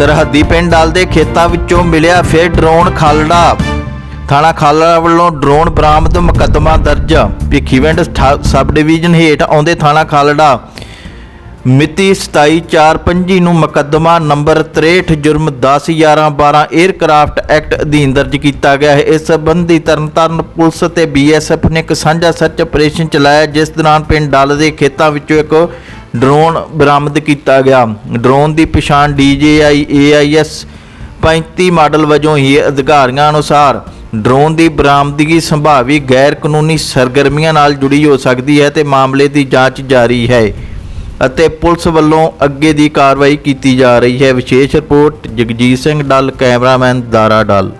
ਸਰਹੱਦੀ ਪਿੰਡ ਡਾਲ ਦੇ ਖੇਤਾਂ ਵਿੱਚੋਂ ਮਿਲਿਆ ਫਿਰ ਡਰੋਨ ਖਾਲੜਾ। ਥਾਣਾ ਖਾਲੜਾ ਵੱਲੋਂ ਡਰੋਨ ਬਰਾਮਦ ਮੁਕੱਦਮਾ ਦਰਜ। ਭਿੱਖੀਵਿੰਡ ਸਠਾ- ਸਬ ਡਿਵੀਜ਼ਨ ਹੇਠ ਆਉਂਦੇ ਥਾਣਾ ਖਾਲੜਾ। ਮਿਤੀ 27/4/25 ਨੂੰ ਮੁਕੱਦਮਾ ਨੰਬਰ 63 ਜੁਰਮ 10/11/12 에ਅਰਕ੍ਰਾਫਟ ਐਕਟ ਅਧੀਨ ਦਰਜ ਕੀਤਾ ਗਿਆ ਹੈ। ਇਸ ਸੰਬੰਧੀ ਤਰਨਤਾਰਨ ਪੁਲਿਸ ਤੇ ਬੀਐਸਐਫ ਨੇ ਇੱਕ ਸਾਂਝਾ ਸਰਚ ਆਪਰੇਸ਼ਨ ਚਲਾਇਆ, ਜਿਸ ਦੌਰਾਨ ਪਿੰਡ ਡੱਲ ਦੇ ਖੇਤਾਂ ਵਿੱਚੋਂ ਇੱਕ ਡਰੋਨ ਬਰਾਮਦ ਕੀਤਾ ਗਿਆ। ਡਰੋਨ ਦੀ ਪਛਾਣ DJI AIS 35 ਮਾਡਲ ਵਜੋਂ ਹੀ ਅਧਿਕਾਰੀਆਂ ਅਨੁਸਾਰ ਡਰੋਨ ਦੀ ਬਰਾਮਦਗੀ ਸੰਭਾਵੀ ਗੈਰ ਕਾਨੂੰਨੀ ਸਰਗਰਮੀਆਂ ਨਾਲ ਜੁੜੀ ਹੋ ਸਕਦੀ ਹੈ ਤੇ ਮਾਮਲੇ ਦੀ ਜਾਂਚ ਜਾਰੀ ਹੈ ਅਤੇ ਪੁਲਿਸ ਵੱਲੋਂ ਅੱਗੇ ਦੀ ਕਾਰਵਾਈ ਕੀਤੀ ਜਾ ਰਹੀ ਹੈ। ਵਿਸ਼ੇਸ਼ ਰਿਪੋਰਟ ਜਗਜੀਤ ਸਿੰਘ ਡੱਲ, ਕੈਮਰਾਮੈਨ ਦਾਰਾ ਡੱਲ।